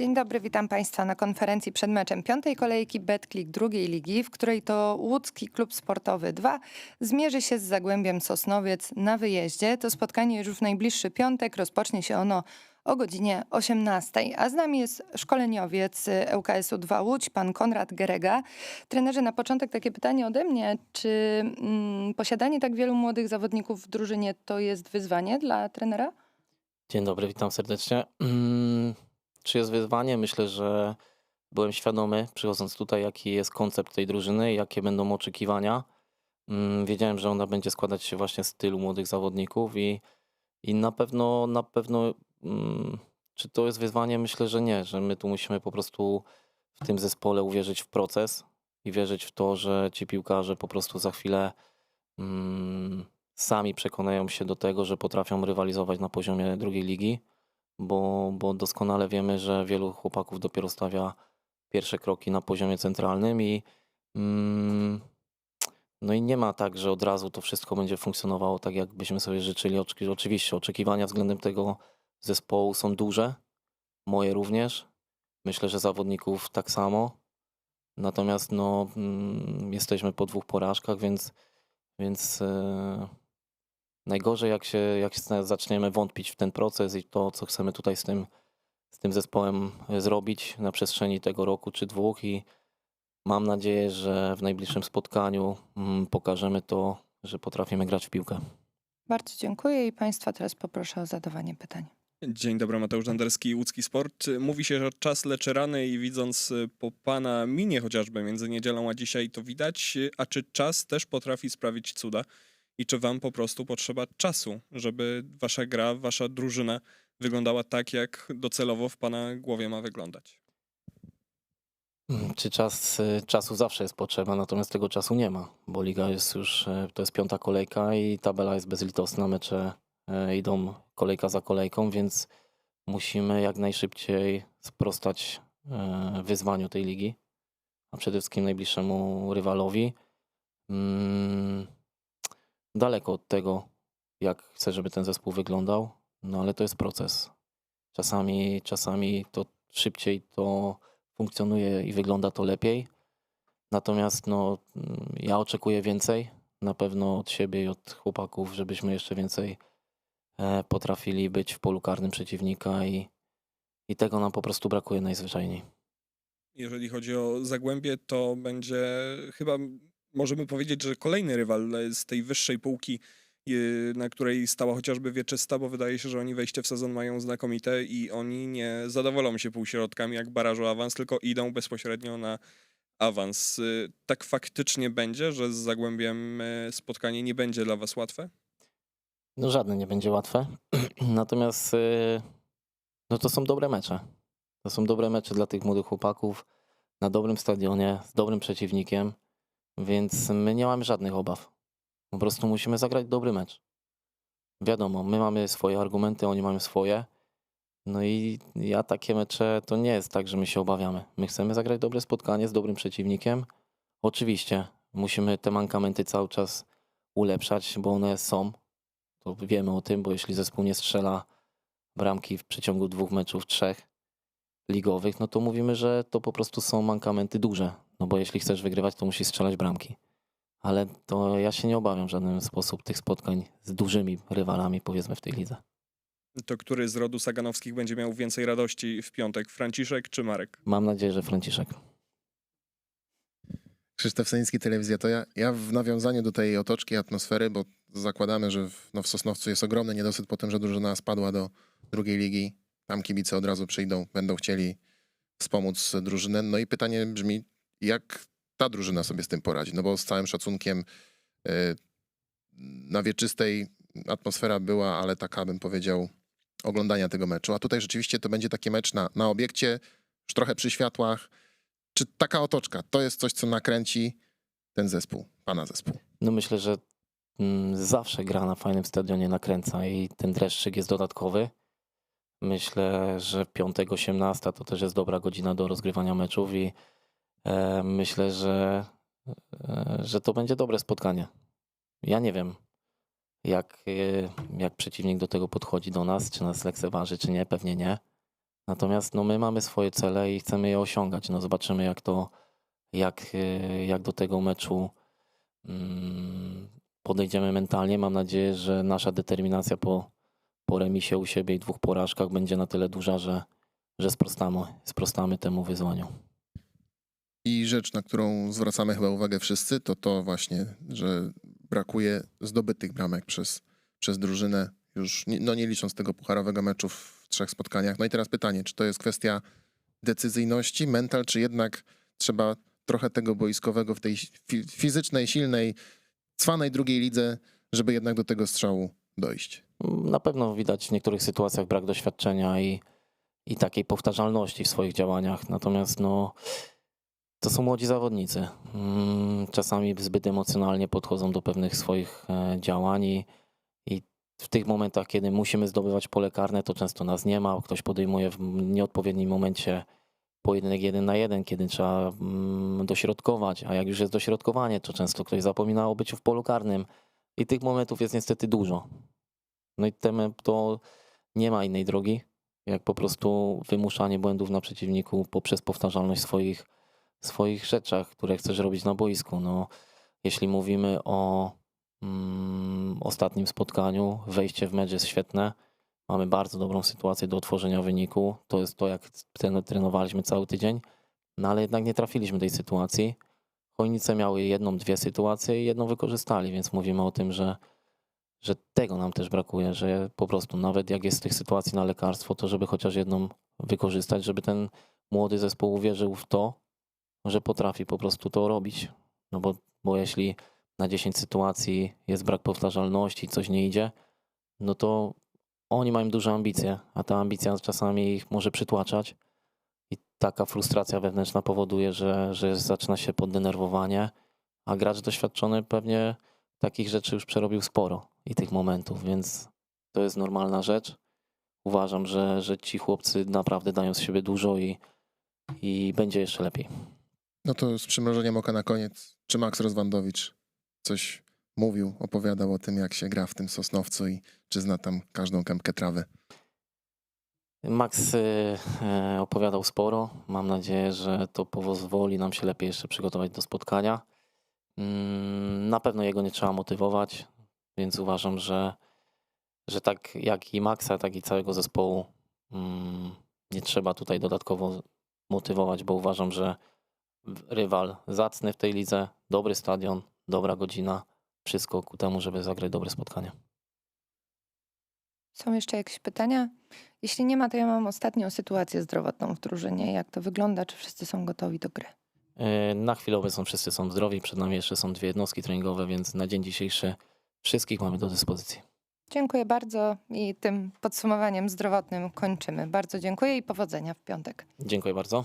Dzień dobry, witam Państwa na konferencji przed meczem piątej kolejki Betclick drugiej ligi, w której to łódzki klub sportowy 2 zmierzy się z Zagłębiem Sosnowiec na wyjeździe. To spotkanie już w najbliższy piątek, rozpocznie się ono o godzinie 18. A z nami jest szkoleniowiec ŁKS-u 2 Łódź, pan Konrad Gerega. Trenerze, na początek takie pytanie ode mnie. Czy mm, posiadanie tak wielu młodych zawodników w drużynie to jest wyzwanie dla trenera? Dzień dobry, witam serdecznie. Mm, Czy jest wyzwanie? Myślę, że byłem świadomy, przychodząc tutaj, jaki jest koncept tej drużyny, jakie będą oczekiwania. Mm, Wiedziałem, że ona będzie składać się właśnie z tylu młodych zawodników i, i na pewno, na pewno, mm, czy to jest wyzwanie? Myślę, że nie, że my tu musimy po prostu w tym zespole uwierzyć w proces i wierzyć w to, że ci piłkarze po prostu za chwilę mm, sami przekonają się do tego, że potrafią rywalizować na poziomie drugiej ligi, bo, bo doskonale wiemy, że wielu chłopaków dopiero stawia pierwsze kroki na poziomie centralnym i mm, no i nie ma tak, że od razu to wszystko będzie funkcjonowało tak, jak byśmy sobie życzyli. Oczy- Oczywiście oczekiwania względem tego zespołu są duże, moje również. Myślę, że zawodników tak samo. Natomiast no, mm, jesteśmy po dwóch porażkach, więc, więc e, najgorzej jak się jak się zaczniemy wątpić w ten proces i to, co chcemy tutaj z tym, z tym zespołem e, zrobić na przestrzeni tego roku czy dwóch i mam nadzieję, że w najbliższym spotkaniu mm, pokażemy to, że potrafimy grać w piłkę. Bardzo dziękuję i Państwa teraz poproszę o zadawanie pytań. Dzień dobry, Mateusz Danderski, Łódzki Sport. Mówi się, że czas leczy rany i widząc y, po pana minie chociażby między niedzielą a dzisiaj to widać, y, a czy czas też potrafi sprawić cuda? I czy wam po prostu potrzeba czasu, żeby wasza gra, wasza drużyna wyglądała tak, jak docelowo w pana głowie ma wyglądać? Czy czas, e, czasu zawsze jest potrzeba, natomiast tego czasu nie ma, bo liga jest już, e, to jest piąta kolejka i tabela jest bezlitosna, mecze e, idą kolejka za kolejką, więc musimy jak najszybciej sprostać wyzwaniu tej ligi, a przede wszystkim najbliższemu rywalowi. Mm, Daleko od tego, jak chcę, żeby ten zespół wyglądał, no ale to jest proces. Czasami, czasami to szybciej to funkcjonuje i wygląda to lepiej. Natomiast no, mm, ja oczekuję więcej na pewno od siebie i od chłopaków, żebyśmy jeszcze więcej e, potrafili być w polu karnym przeciwnika i, i tego nam po prostu brakuje najzwyczajniej. Jeżeli chodzi o Zagłębie, to będzie chyba, możemy powiedzieć, że kolejny rywal z tej wyższej półki, y, na której stała chociażby Wieczysta, bo wydaje się, że oni wejście w sezon mają znakomite i oni nie zadowolą się półśrodkami jak barażu awans, tylko idą bezpośrednio na awans. Y, Tak faktycznie będzie, że z Zagłębiem spotkanie nie będzie dla was łatwe? No żadne nie będzie łatwe. Natomiast no to są dobre mecze. To są dobre mecze dla tych młodych chłopaków na dobrym stadionie, z dobrym przeciwnikiem, więc my nie mamy żadnych obaw. Po prostu musimy zagrać dobry mecz. Wiadomo, my mamy swoje argumenty, oni mają swoje. No i ja takie mecze to nie jest tak, że my się obawiamy. My chcemy zagrać dobre spotkanie z dobrym przeciwnikiem. Oczywiście musimy te mankamenty cały czas ulepszać, bo one są. To wiemy o tym, bo jeśli zespół nie strzela bramki w przeciągu dwóch meczów, trzech ligowych, no to mówimy, że to po prostu są mankamenty duże. No bo jeśli chcesz wygrywać, to musisz strzelać bramki. Ale to ja się nie obawiam w żaden sposób tych spotkań z dużymi rywalami, powiedzmy, w tej lidze. To który z rodu Saganowskich będzie miał więcej radości w piątek? Franciszek czy Marek? Mam nadzieję, że Franciszek. Krzysztof Seniński, Telewizja. To ja, ja w nawiązaniu do tej otoczki atmosfery, bo zakładamy, że w, no w Sosnowcu jest ogromny niedosyt po tym, że drużyna spadła do drugiej ligi. Tam kibice od razu przyjdą, będą chcieli wspomóc drużynę. No i pytanie brzmi, jak ta drużyna sobie z tym poradzi? No bo z całym szacunkiem y, na wieczystej atmosfera była, ale taka bym powiedział oglądania tego meczu. A tutaj rzeczywiście to będzie taki mecz na, na obiekcie, już trochę przy światłach. Czy taka otoczka to jest coś, co nakręci ten zespół, pana zespół? No myślę, że mm, zawsze gra na fajnym stadionie nakręca i ten dreszczyk jest dodatkowy. Myślę, że piątek 18 to też jest dobra godzina do rozgrywania meczów i e, myślę, że, e, że to będzie dobre spotkanie. Ja nie wiem, jak, e, jak przeciwnik do tego podchodzi do nas, czy nas lekceważy, czy nie, pewnie nie. Natomiast no, my mamy swoje cele i chcemy je osiągać. No, zobaczymy, jak to, jak, e, jak do tego meczu mm, podejdziemy mentalnie. Mam nadzieję, że nasza determinacja po, po remisie u siebie i dwóch porażkach będzie na tyle duża, że, że sprostamy, sprostamy temu wyzwaniu. I rzecz, na którą zwracamy chyba uwagę wszyscy, to to właśnie, że brakuje zdobytych bramek przez, przez drużynę, już no nie licząc tego pucharowego meczu w trzech spotkaniach. No i teraz pytanie, czy to jest kwestia decyzyjności, mental, czy jednak trzeba trochę tego boiskowego w tej fi- fizycznej, silnej, cwanej drugiej lidze, żeby jednak do tego strzału dojść. Na pewno widać w niektórych sytuacjach brak doświadczenia i, i takiej powtarzalności w swoich działaniach. Natomiast no, to są młodzi zawodnicy. Mm, Czasami zbyt emocjonalnie podchodzą do pewnych swoich e, działań i, w tych momentach, kiedy musimy zdobywać pole karne, to często nas nie ma. Ktoś podejmuje w nieodpowiednim momencie pojedynek jeden na jeden, kiedy trzeba mm, dośrodkować, a jak już jest dośrodkowanie, to często ktoś zapomina o byciu w polu karnym i tych momentów jest niestety dużo. No i tem, to nie ma innej drogi, jak po prostu wymuszanie błędów na przeciwniku poprzez powtarzalność swoich, swoich rzeczach, które chcesz robić na boisku. No, jeśli mówimy o mm, ostatnim spotkaniu, wejście w mecz jest świetne. Mamy bardzo dobrą sytuację do otworzenia wyniku. To jest to, jak tren- trenowaliśmy cały tydzień, no ale jednak nie trafiliśmy tej sytuacji. Chojnice miały jedną, dwie sytuacje i jedną wykorzystali, więc mówimy o tym, że że tego nam też brakuje, że po prostu nawet jak jest tych sytuacji na lekarstwo, to żeby chociaż jedną wykorzystać, żeby ten młody zespół uwierzył w to, że potrafi po prostu to robić. No bo, bo jeśli na 10 sytuacji jest brak powtarzalności, coś nie idzie, no to oni mają duże ambicje, a ta ambicja czasami ich może przytłaczać i taka frustracja wewnętrzna powoduje, że, że zaczyna się poddenerwowanie, a gracz doświadczony pewnie takich rzeczy już przerobił sporo i tych momentów, więc to jest normalna rzecz. Uważam, że, że ci chłopcy naprawdę dają z siebie dużo i, i będzie jeszcze lepiej. No to z przymrożeniem oka na koniec, czy Max Rozwandowicz coś mówił, opowiadał o tym, jak się gra w tym Sosnowcu i czy zna tam każdą kępkę trawy? Max y, y, opowiadał sporo. Mam nadzieję, że to pozwoli nam się lepiej jeszcze przygotować do spotkania. Mm, Na pewno jego nie trzeba motywować, więc uważam, że, że tak jak i Maxa, tak i całego zespołu mm, nie trzeba tutaj dodatkowo motywować, bo uważam, że rywal zacny w tej lidze, dobry stadion, dobra godzina, wszystko ku temu, żeby zagrać dobre spotkanie. Są jeszcze jakieś pytania? Jeśli nie ma, to ja mam ostatnią sytuację zdrowotną w drużynie. Jak to wygląda? Czy wszyscy są gotowi do gry? E, Na chwilę obecną wszyscy są zdrowi, przed nami jeszcze są dwie jednostki treningowe, więc na dzień dzisiejszy wszystkich mamy do dyspozycji. Dziękuję bardzo i tym podsumowaniem zdrowotnym kończymy. Bardzo dziękuję i powodzenia w piątek. Dziękuję bardzo.